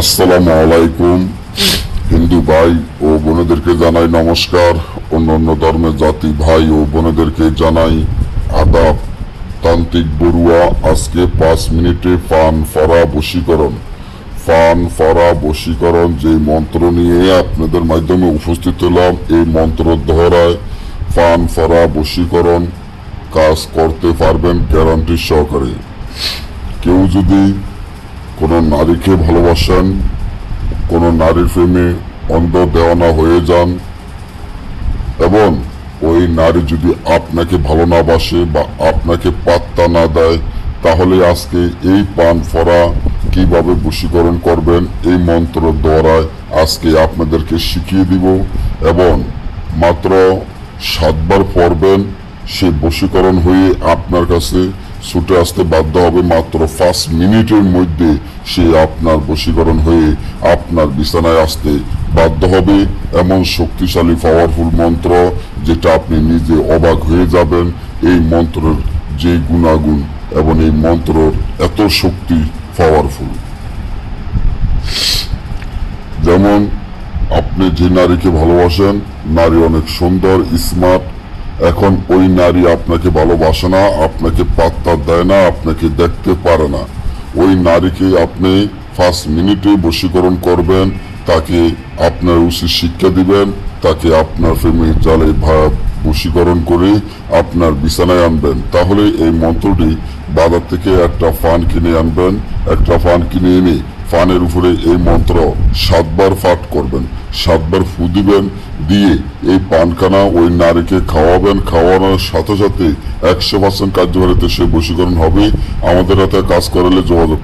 আসসালামু আলাইকুম। হিন্দু ভাই ও বোনেদেরকে জানাই নমস্কার। অন্যান্য ধর্মের জাতি ভাই ও বোনেদেরকে জানাই আদাব। তান্ত্রিক বড়ুয়া, আজকে পাঁচ মিনিটে ফান ফরা বশীকরণ। ফান ফরা বশীকরণ যে মন্ত্র নিয়ে আপনাদের মাধ্যমে উপস্থিত হলাম, এই মন্ত্র ধরায় ফান ফরা বশীকরণ কাজ করতে পারবেন গ্যারান্টি সহকারে। কেউ যদি কোনো নারীকে ভালোবাসেন, কোনো নারীর প্রেমে অন্ধ দেওয়ানা হয়ে যান, এবং ওই নারী যদি আপনাকে ভালো না বাসে বা আপনাকে পাত্তা না দেয়, তাহলে আজকে এই পান ফরা কীভাবে বশীকরণ করবেন এই মন্ত্র দ্বারায় আজকে আপনাদেরকে শিখিয়ে দিব, এবং মাত্র সাতবার পড়বেন, সে বশীকরণ হয়ে আপনার কাছে ছুটে আসতে বাধ্য হবে মাত্র পাঁচ মিনিটের মধ্যে সে আপনার বশীকরণ হয়ে আপনার বিছানায় আসতে বাধ্য হবে। এমন শক্তিশালী পাওয়ারফুল মন্ত্র যেটা আপনি নিজে অবাক হয়ে যাবেন। এই মন্ত্রের যে গুণাগুণ এবং এই মন্ত্রর এত শক্তি পাওয়ারফুল যেমন আপনি যে নারীকে ভালোবাসেন, নারী অনেক সুন্দর স্মার্ট এখন ওই নারী আপনাকে ভালোবাসে না, আপনাকে পাত্তা দেয় না, আপনাকে দেখতে পারে না। ওই নারীকে আপনি ফার্স্ট মিনিটে বশীকরণ করবেন, তাকে আপনার উচিত শিক্ষা দিবেন, তাকে আপনার ফ্যামিলির জালে বশীকরণ করে আপনার বিছানায় আনবেন। তাহলে এই মন্ত্রটি বাজার থেকে একটা ফান কিনে আনবেন, একটা ফান কিনে এনে ফানের উপরে এই মন্ত্র, সাতবার পাঠ করবেন, সাতবার ফু দিবেন, দিয়ে এই পানখানা ওই নারীকে খাওয়াবেন, খাওয়ানোর সাথে সাথে একশো পার্সেন্ট কার্যকারিতা সে বশীকরণ হবে। আমাদের হাতে কাজ করালে যোগাযোগ